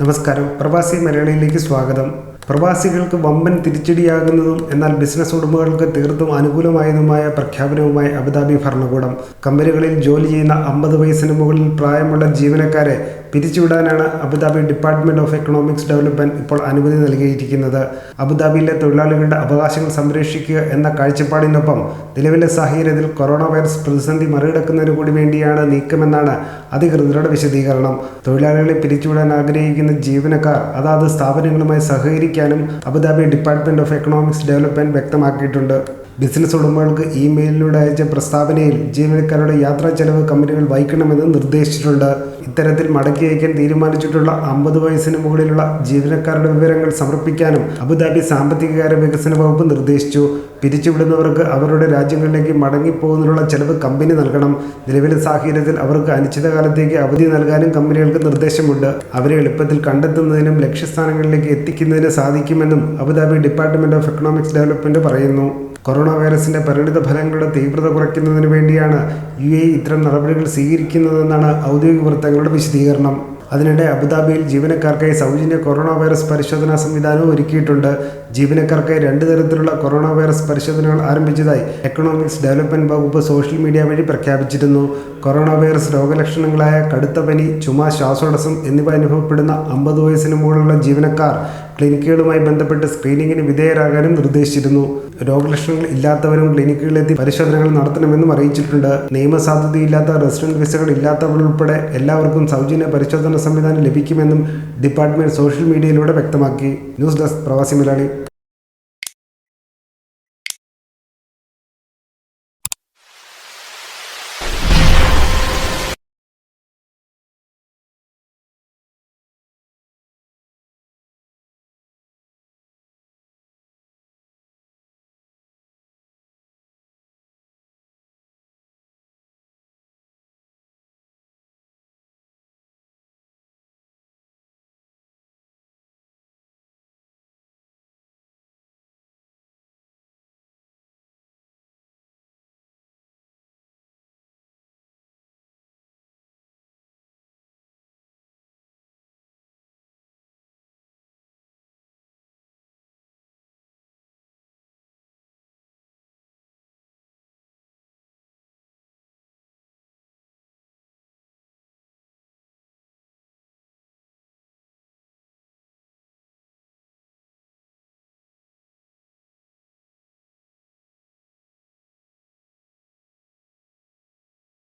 നമസ്കാരം. പ്രവാസി മലയാളിയിലേക്ക് സ്വാഗതം. പ്രവാസികൾക്ക് വമ്പൻ തിരിച്ചടിയാകുന്നതും എന്നാൽ ബിസിനസ് ഉടമകൾക്ക് തീർത്തും അനുകൂലമായതുമായ പ്രഖ്യാപനവുമായി അബുദാബി ഭരണകൂടം. കമ്പനികളിൽ ജോലി ചെയ്യുന്ന അമ്പത് വയസ്സിന് മുകളിൽ പ്രായമുള്ള ജീവനക്കാരെ പിരിച്ചുവിടാനാണ് Abu Dhabi department of economics development ഇപ്പോൾ അനുമതി നൽകിയിരിക്കുന്നത്. അബുദാബിയിലെ തൊഴിലാളികളുടെ അവകാശങ്ങൾ സംരക്ഷിക്കുക എന്ന കാഴ്ചപ്പാടിനൊപ്പം നിലവിലെ സാഹചര്യത്തിൽ കൊറോണ വൈറസ് പ്രതിസന്ധി മറികടക്കുന്നതിന് കൂടി വേണ്ടിയാണ് നീക്കമെന്നാണ് അധികൃതരുടെ വിശദീകരണം. തൊഴിലാളികളെ പിരിച്ചുവിടാൻ ആഗ്രഹിക്കുന്ന ജീവനക്കാർ അതാത് സ്ഥാപനങ്ങളുമായി സഹകരിക്കാനും Abu Dhabi department of economics development വ്യക്തമാക്കിയിട്ടുണ്ട്. ബിസിനസ് ഉടമകൾക്ക് ഇമെയിലിലൂടെ അയച്ച പ്രസ്താവനയിൽ ജീവനക്കാരുടെ യാത്രാ ചെലവ് കമ്പനികൾ വഹിക്കണമെന്ന് നിർദ്ദേശിച്ചിട്ടുണ്ട്. ഇത്തരത്തിൽ മടക്കി അയക്കാൻ തീരുമാനിച്ചിട്ടുള്ള അമ്പത് വയസ്സിന് മുകളിലുള്ള ജീവനക്കാരുടെ വിവരങ്ങൾ സമർപ്പിക്കാനും അബുദാബി സാമ്പത്തികകാര്യ വികസന വകുപ്പ് നിർദ്ദേശിച്ചു. പിരിച്ചുവിടുന്നവർക്ക് അവരുടെ രാജ്യങ്ങളിലേക്ക് മടങ്ങിപ്പോകുന്നതിനുള്ള ചെലവ് കമ്പനി നൽകണം. നിലവിലെ സാഹചര്യത്തിൽ അവർക്ക് അനിശ്ചിതകാലത്തേക്ക് അവധി നൽകാനും കമ്പനികൾക്ക് നിർദ്ദേശമുണ്ട്. അവരെ എളുപ്പത്തിൽ കണ്ടെത്തുന്നതിനും ലക്ഷ്യസ്ഥാനങ്ങളിലേക്ക് എത്തിക്കുന്നതിന് സാധിക്കുമെന്നും Abu Dhabi department of economics development പറയുന്നു. കൊറോണ വൈറസിന്റെ പരിണിത ഫലങ്ങളുടെ തീവ്രത കുറയ്ക്കുന്നതിന് വേണ്ടിയാണ് യു എ ഇത്തരം നടപടികൾ സ്വീകരിക്കുന്നതെന്നാണ് ഔദ്യോഗിക വൃത്തങ്ങളുടെ വിശദീകരണം. അതിനിടെ അബുദാബിയിൽ ജീവനക്കാർക്കായി സൗജന്യ കൊറോണ വൈറസ് പരിശോധനാ സംവിധാനവും ഒരുക്കിയിട്ടുണ്ട്. ജീവനക്കാർക്കായി രണ്ട് തരത്തിലുള്ള കൊറോണ വൈറസ് പരിശോധനകൾ ആരംഭിച്ചതായി എക്കണോമിക്സ് ഡെവലപ്മെന്റ് വകുപ്പ് സോഷ്യൽ മീഡിയ വഴി പ്രഖ്യാപിച്ചിരുന്നു. കൊറോണ വൈറസ് രോഗലക്ഷണങ്ങളായ കടുത്ത പനി ചുമ ശ്വാസോടസം എന്നിവ അനുഭവപ്പെടുന്ന അമ്പത് വയസ്സിന് മുകളിലുള്ള ജീവനക്കാർ ക്ലിനിക്കുകളുമായി ബന്ധപ്പെട്ട് സ്ക്രീനിങ്ങിന് വിധേയരാകാനും നിർദ്ദേശിച്ചിരുന്നു. രോഗലക്ഷണങ്ങൾ ഇല്ലാത്തവരും ക്ലിനിക്കുകളിലെത്തി പരിശോധനകൾ നടത്തണമെന്നും അറിയിച്ചിട്ടുണ്ട്. നിയമസാധുതയില്ലാത്ത റെസിഡന്റ് വിസകൾ ഇല്ലാത്തവർ ഉൾപ്പെടെ എല്ലാവർക്കും സൗജന്യ പരിശോധന സംവിധാനം ലഭിക്കുമെന്നും ഡിപ്പാർട്ട്മെന്റ് സോഷ്യൽ മീഡിയയിലൂടെ വ്യക്തമാക്കി. ന്യൂസ് ഡെസ്ക് പ്രവാസി മലയാളി.